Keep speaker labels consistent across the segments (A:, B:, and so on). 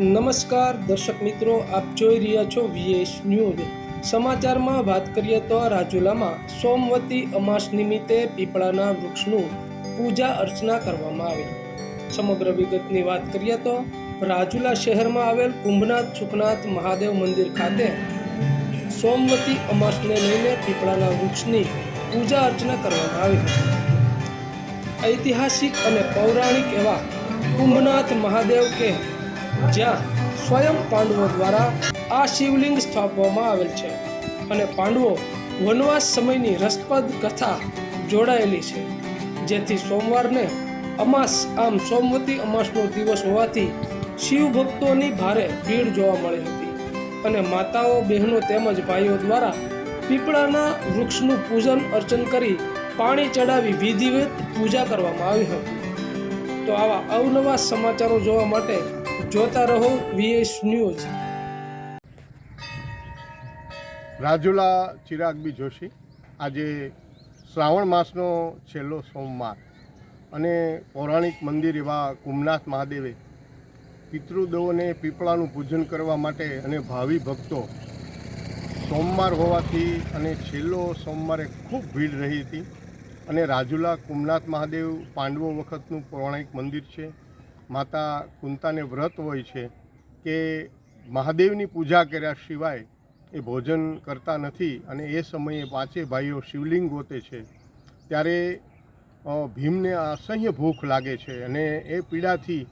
A: નમસ્કાર, દર્શક મિત્રો, આપ જોઈ રહ્યા છો વીએસ ન્યૂઝ સમાચારમાં વાત કરીએ તો રાજુલામાં સોમવતી અમાસ નિમિત્તે પીપળાના વૃક્ષનું પૂજા અર્ચના કરવામાં આવી. સમગ્ર વિગતની વાત કરીએ તો રાજુલા શહેરમાં આવેલ કુંભનાથ સુખનાથ મહાદેવ મંદિર ખાતે સોમવતી અમાસને લઈને પીપળાના વૃક્ષની પૂજા અર્ચના કરવામાં આવી ઐતિહાસિક અને પૌરાણિક એવા કુંભનાથ મહાદેવ કે જ્યાં સ્વયં પાંડવો દ્વારા આ શિવલિંગ સ્થાપવામાં આવેલ છે અને પાંડવો વનવાસ સમયની રસપ્રદ કથા જોડાયેલી છે. જેથી સોમવારને અમાસ, આમ સોમવતી અમાસનો દિવસ હોવાથી શિવ ભક્તોની ભારે ભીડ જોવા મળી હતી અને માતાઓ, બહેનો તેમજ ભાઈઓ દ્વારા પીપળાના વૃક્ષનું પૂજન, અર્ચન કરી પાણી ચડાવી વિધિવત પૂજા કરવામાં આવી હતી. તો આવા અવનવા સમાચારો જોવા માટે જોતા રહો વીએસ ન્યૂઝ
B: રાજુલા ચિરાગબી જોશી. આજે શ્રાવણ માસનો છેલ્લો સોમવાર અને પૌરાણિક મંદિર એવા કુમનાથ મહાદેવે પિતૃદેવોને પીપળાનું પૂજન કરવા માટે અને ભાવિ ભક્તો સોમવાર હોવાથી અને છેલ્લો સોમવારે ખૂબ ભીડ રહી હતી. અને રાજુલા કુમનાથ મહાદેવ પાંડવો વખતનું પૌરાણિક મંદિર છે. માતા કુંતાને વ્રત હોય છે કે મહાદેવની પૂજા કર્યા સિવાય એ ભોજન કરતા નથી અને એ સમયે પાંચે ભાઈઓ શિવલિંગ ગોતે છે, ત્યારે ભીમને અસહ્ય ભૂખ લાગે છે અને એ પીડાથી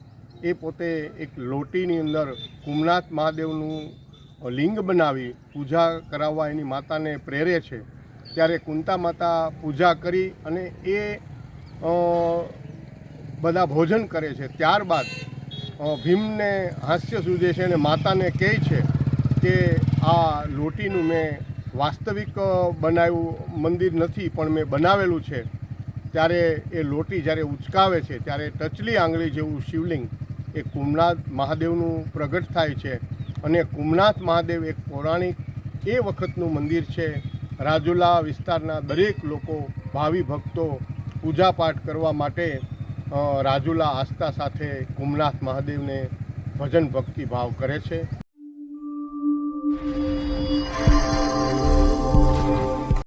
B: એ પોતે એક લોટીની અંદર કુમનાથ મહાદેવનું લિંગ બનાવી પૂજા કરાવવા એની માતાને પ્રેરે છે. ત્યારે કુંતા માતા પૂજા કરી અને એ બધા ભોજન કરે છે. ત્યારબાદ ભીમને હાસ્ય સૂજે છે અને માતાને કહે છે કે આ લોટીનું મેં વાસ્તવિક બનાવ્યું, મંદિર નથી, પણ મેં બનાવેલું છે. ત્યારે એ લોટી જ્યારે ઉચકાવે છે, ત્યારે ટચલી આંગળી જેવું શિવલિંગ એ કુમનાથ મહાદેવનું પ્રગટ થાય છે. અને કુમનાથ મહાદેવ એક પૌરાણિક એ વખતનું મંદિર છે. રાજુલા વિસ્તારના દરેક લોકો ભાવિ ભક્તો પૂજાપાઠ કરવા માટે રાજુલા આસ્થા સાથે કુમનાથ મહાદેવને ભજન ભક્તિ ભાવ કરે છે.